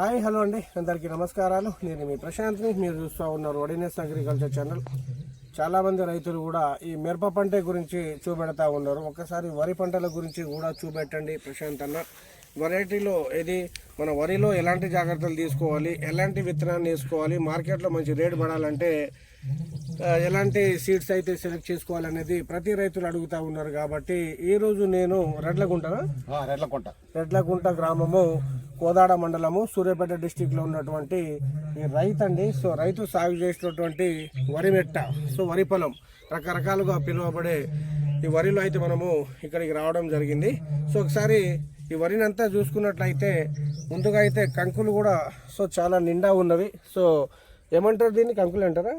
Hi hello అండి. అందరికీ నమస్కారాలు. నేను మీ ప్రశాంత్ని. మీరు చూస్తూ ఉన్నారు ఒడినెస్ అగ్రికల్చర్ ఛానల్ చాలామంది రైతులు కూడా ఈ మిరప పంట గురించి చూపెడతా ఉన్నారు. ఒకసారి వరి పంటల గురించి కూడా చూపెట్టండి ప్రశాంత్ అన్న. వెరైటీలో ఇది మన వరిలో ఎలాంటి జాగ్రత్తలు తీసుకోవాలి? ఎలాంటి విత్తనాన్ని వేసుకోవాలి? మార్కెట్లో మంచి రేటు పడాలంటే ఎలాంటి సీడ్స్ అయితే సెలెక్ట్ చేసుకోవాలనేది ప్రతి రైతులు అడుగుతా ఉన్నారు కాబట్టి ఈ రోజు నేను రెడ్లగుంటనా రెడ్లకుంట రెడ్లగుంట. గ్రామము కోదాడ మండలము సూర్యాపేట డిస్టిక్లో ఉన్నటువంటి ఈ రైతు అండి సో రైతు సాగు చేసినటువంటి వరి మెట్ట సో వరి పొలం రకరకాలుగా పిలువబడే ఈ వరిలో అయితే మనము ఇక్కడికి రావడం జరిగింది. సో ఒకసారి ఈ వరిని అంతా చూసుకున్నట్లయితే ముందుగా అయితే కంకులు కూడా సో చాలా నిండా ఉన్నవి. సో ఏమంటారు దీన్ని? కంకులు అంటారా?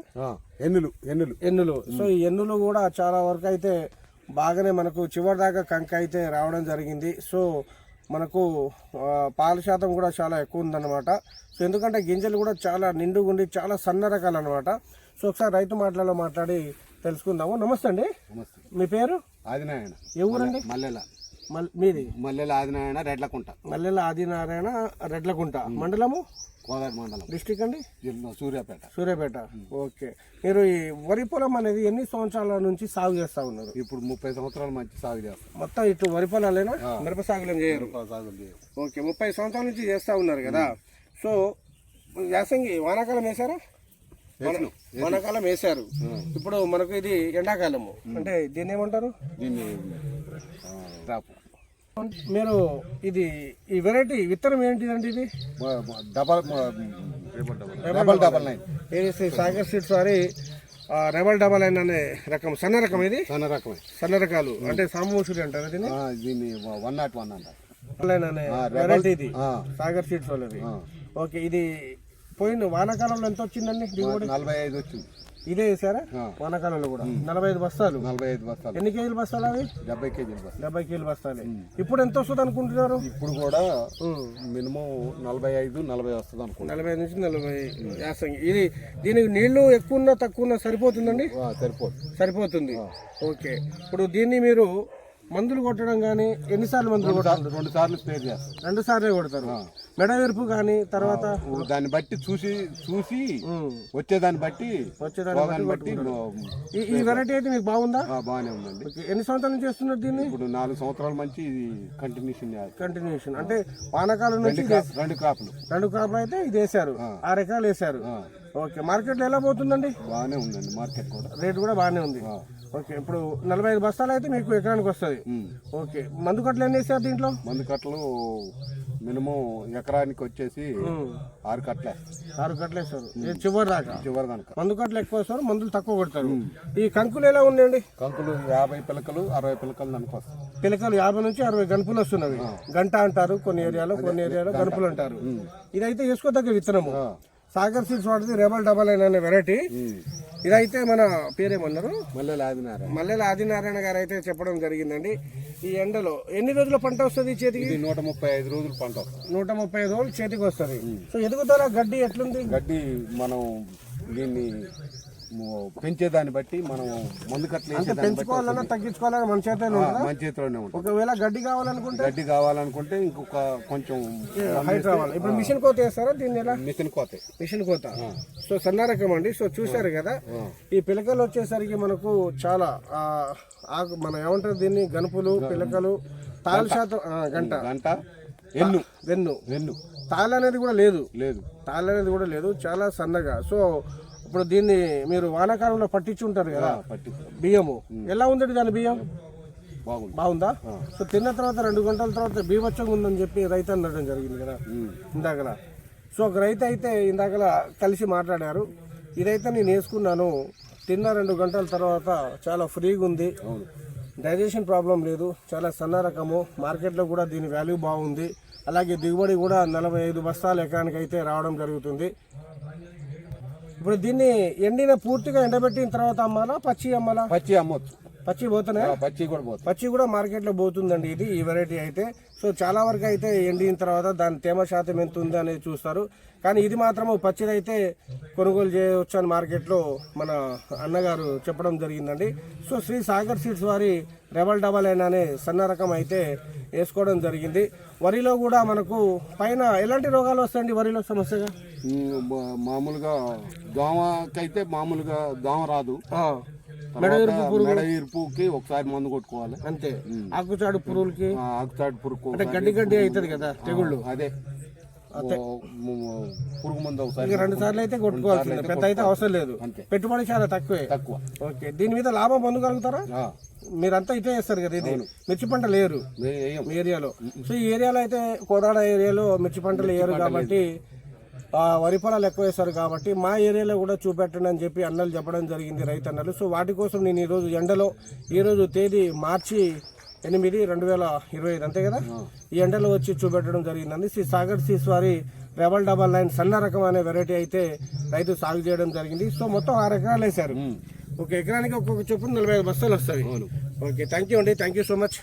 ఎన్నులు ఎన్నులు. ఎన్నులు. సో ఈ ఎన్నులు కూడా చాలా వరకు అయితే బాగానే మనకు చివరి దాకా కంక అయితే రావడం జరిగింది. సో మనకు పాల శాతం కూడా చాలా ఎక్కువ ఉందన్నమాట. సో ఎందుకంటే గింజలు కూడా చాలా నిండుగా ఉండి చాలా సన్న రకాలు అనమాట సో ఒకసారి రైతు మాటలలో మాట్లాడి తెలుసుకుందాము. నమస్తే అండి. మీ పేరు? ఆదినారాయణ. ఏ ఊరండి? మల్లెల. మల్ మీది? మల్లెల ఆదినారాయణ రెడ్లకుంట. మల్లెల ఆదినారాయణ రెడ్లకుంట. మండలము? కోదాడ మండలం. డిస్టిక్ అండి? జిల్లా సూర్యాపేట. సూర్యాపేట. ఓకే. మీరు ఈ వరి పొలం అనేది ఎన్ని సంవత్సరాల నుంచి సాగు చేస్తా ఉన్నారు? ఇప్పుడు ముప్పై సంవత్సరాలు మంచి సాగు చేస్తాం. మొత్తం ఇటు వరి పొలాలేనా? మిరప సాగులేం చేయరు. ఓకే. ముప్పై సంవత్సరాల నుంచి చేస్తా ఉన్నారు కదా. సో యాసంగి వానాకాలం వేసారా వేసినాం. వానాకాలం వేశారు. ఇప్పుడు మనకు ఇది ఎండాకాలము. అంటే దీన్ని ఏమంటారు? దీన్ని మీరు ఇది ఈ వెరైటీ విత్తనం ఏంటిదండి ఇది? Double double. డబల్. నైన్. ఏసి సాగర్ సీడ్స్ వారి ఆ, రెబల్ డబల్ అయిన అనే రకం. సన్న రకం ఇది? సన్న రకమే. సన్న రకాలు. అంటే సామూసుడి అంటారు దీన్ని? ఆ, దీన్ని వన్ నాట్ వన్ అంటారు. వెరైటీ ఇది. సాగర్ సీడ్స్ వాళ్ళది. ఓకే ఇది పోయిన వానాకాలంలో ఎంత వచ్చిందండి? దిగుబడి? నలభై ఐదు వచ్చింది. ఇదే వేసారా. వానాకాలంలో కూడా. నలభై ఐదు బస్తాలు. నలభై ఐదు బస్తాలు. ఎన్ని కేజీలు బస్తాలు అవి? డెబ్బై కేజీలు బస్తాలు. డెబ్బై కేజీలు బస్తాలు. ఇప్పుడు ఎంత వస్తుంది అనుకుంటున్నారు? ఇప్పుడు కూడా. మినిమం నలభై ఐదు నలభై వస్తుంది అనుకుంటా నలభై నుంచి నలభై యాసంగి. ఇది దీనికి నీళ్ళు ఎక్కువ ఉన్నా తక్కువ ఉన్నా సరిపోతుందండి? సరిపోదు. సరిపోతుంది. ఓకే. ఇప్పుడు దీన్ని మీరు మందులు కొట్టడం కానీ ఎన్నిసార్లు మందులు కొట్టాలి రెండు సార్లు స్ప్రే చేస్తాం రెండు సార్లే కొడతారు. మెడ విరుపు కానీ తర్వాత దాన్ని బట్టి చూసి చూసి. వచ్చేదాన్ని బట్టి వచ్చేదాన్ని బట్టి ఈ వెరైటీ అయితే మీకు బాగుందా? బాగానే ఉందండి. ఎన్ని సంవత్సరాల చేస్తున్నారు దీన్ని? ఇప్పుడు నాలుగు సంవత్సరాల మంచి కంటిన్యూషన్. కంటిన్యూషన్ అంటే వానాకాలం నుంచి రెండు క్రాప్- రెండు క్రాప్లు. రెండు క్రాప్లు అయితే ఇది వేసారు ఆ. రకాలు వేసారు ఓకే మార్కెట్లో ఎలా పోతుందండి? బాగానే ఉందండి మార్కెట్ కూడా. రేట్ కూడా బాగానే ఉంది. ఓకే ఇప్పుడు నలభై ఐదు బస్తాలు అయితే మీకు ఎకరానికి వస్తుంది. ఓకే మందు కట్టలు ఎన్ని వేసారు దీంట్లో? మందు కట్టలు మినిమం ఎకరానికి వచ్చేసి. ఆరు కట్టలే ఆరు కట్టలు వేస్తారు. ఇది చివరి దాకా? చివరి కనుక మందు కట్టలు ఎక్కువ వేస్తారు మందులు తక్కువ కొడతారు. ఈ కంకులు ఎలా ఉన్నాయండి? కంకులు యాభై పిలకలు అరవై పిలకలు దానికి వస్తాయి. పిలకలు యాభై నుంచి అరవై గనుపులు వస్తున్నవి. గంట అంటారు కొన్ని ఏరియాలో కొన్ని ఏరియాలో గనుపులు అంటారు. ఇదైతే వేసుకోదగ్గ విత్తనము. సాగర్ సీడ్స్ వాడిది రేబల్ డబల్ అయిన అనే వెరైటీ. ఇదైతే మన పేరేమన్నారు? మళ్ళీ లాదినారా మల్లెల ఆదినారాయణ గారు అయితే చెప్పడం జరిగిందండి. ఈ ఎండలో ఎన్ని రోజుల పంట వస్తుంది చేతికి? నూట ముప్పై ఐదు రోజులు పంట నూట ముప్పై ఐదు రోజులు చేతికి వస్తుంది. సో ఎదుగుదల గడ్డి ఎట్లుంది? గడ్డి మనం దీన్ని పెంచేదాన్ని బట్టి మనం మందు కట్టలు పెంచుకోవాలన్నా తగ్గించుకోవాలన్నా మన చేత ఆ, మన చేతిలోనే ఉంటుంది. ఒకవేళ గడ్డి కావాలనుకుంటే? గడ్డి కావాలనుకుంటే ఇంకొక కొంచెం హైట్ రావాలి ఇప్పుడు మిషన్ కోత వేస్తారా దీన్ని ఎలా? మిషన్ కోతాయి మిషన్ కోత. సో సన్న రకం అండి. సో చూశారు కదా ఈ పిలకలు వచ్చేసరికి మనకు చాలా మన ఏమంటారు దీన్ని? గనుపులు పిలకలు తాళ శాతం గంట. గంట. ఎన్ను వెన్ను. వెన్ను. తాళ అనేది కూడా లేదు. లేదు. తాళ అనేది కూడా లేదు. చాలా సన్నగా. సో ఇప్పుడు దీన్ని మీరు వానాకాలంలో పట్టించి ఉంటారు కదా బియ్యము. ఎలా ఉందండి దాని బియ్యం? బాగుంది. బాగుందా? సో తిన్న తర్వాత రెండు గంటల తర్వాత బీభత్సంగా ఉందని చెప్పి రైతు అనడం జరిగింది కదా? ఇందాకల. సో ఒక రైతు అయితే ఇందాకల కలిసి మాట్లాడారు. ఇదైతే నేను వేసుకున్నాను. తిన్న రెండు గంటల తర్వాత చాలా ఫ్రీగా ఉంది. డైజెషన్ ప్రాబ్లం లేదు. చాలా సన్న రకము. మార్కెట్లో కూడా దీని వాల్యూ బాగుంది. అలాగే దిగుబడి కూడా నలభై ఐదు బస్తాల ఎకరానికి అయితే రావడం జరుగుతుంది. ఇప్పుడు దీన్ని ఎండిన పూర్తిగా ఎండబెట్టిన తర్వాత అమ్మాలా? పచ్చి అమ్మాలా? పచ్చి అమ్మొచ్చు. పచ్చి పోతున్నాయి? పచ్చి కూడా పోతుంది. పచ్చి కూడా మార్కెట్లో పోతుందండి ఇది ఈ వెరైటీ అయితే. సో చాలా వరకు అయితే ఎండిన తర్వాత దాని తేమ శాతం ఎంత ఉంది అనేది చూస్తారు. కానీ ఇది మాత్రము పచ్చిదైతే కొనుగోలు చేయవచ్చు అని మార్కెట్లో మన అన్నగారు చెప్పడం జరిగిందండి. సో శ్రీ సాగర్ సీడ్స్ వారి రెబల్ డబల్ అయిన అనే సన్న రకం అయితే వేసుకోవడం జరిగింది. వరిలో కూడా మనకు పైన ఎలాంటి రోగాలు వస్తాయండి వరిలో సమస్యగా? మామూలుగా దోమకైతే మామూలుగా దోమ రాదు. ఆ, తర్వాత మెడ ఇరుపుకి ఒకసారి మందు కొట్టుకోవాలి. అంతే. ఆకుచాడు పురుగులకి. ఆ, ఆకుతాడు పురుగు అంటే గడ్డి గడ్డి అవుతుంది కదా తెగుళ్ళు. అదే. పురుగు మందు ఒకసారి రెండు సార్లు అయితే కొట్టుకోవాల్సిందే. పెద్ద అయితే అవసరం లేదు. పెట్టుబడి చాలా తక్కువే. తక్కువ. ఓకే. దీని మీద లాభం పొందగలుగుతారా? మీరంతా ఇదే చేస్తారు కదా ఇది. మిర్చి పంట లేరు. ఏరియాలో. సో ఈ ఏరియాలో అయితే కోదాడ ఏరియాలో మిర్చి పంటలు వేయరు కాబట్టి వరి పొలాలు ఎక్కువ వేస్తారు కాబట్టి మా ఏరియాలో కూడా చూపెట్టండి అని చెప్పి అన్నలు చెప్పడం జరిగింది రైతన్నలు సో వాటి కోసం నేను ఈరోజు ఎండలో ఈరోజు తేదీ మార్చి ఎనిమిది రెండు వేల ఇరవై ఐదు అంతే కదా? ఈ ఎండలో వచ్చి చూపెట్టడం జరిగిందండి. శ్రీ సాగర్ సీస్ వారి రెబల్ డబల్ నైన్ సన్న రకం అనే వెరైటీ అయితే రైతు సాగు చేయడం జరిగింది. సో మొత్తం ఆరు ఎకరాలు వేశారు. ఒక ఎకరానికి ఒక్కొక్క చొప్పున నలభై ఐదు బస్తాలు వస్తాయి. ఓకే థ్యాంక్ యూ అండి. Thank you so much.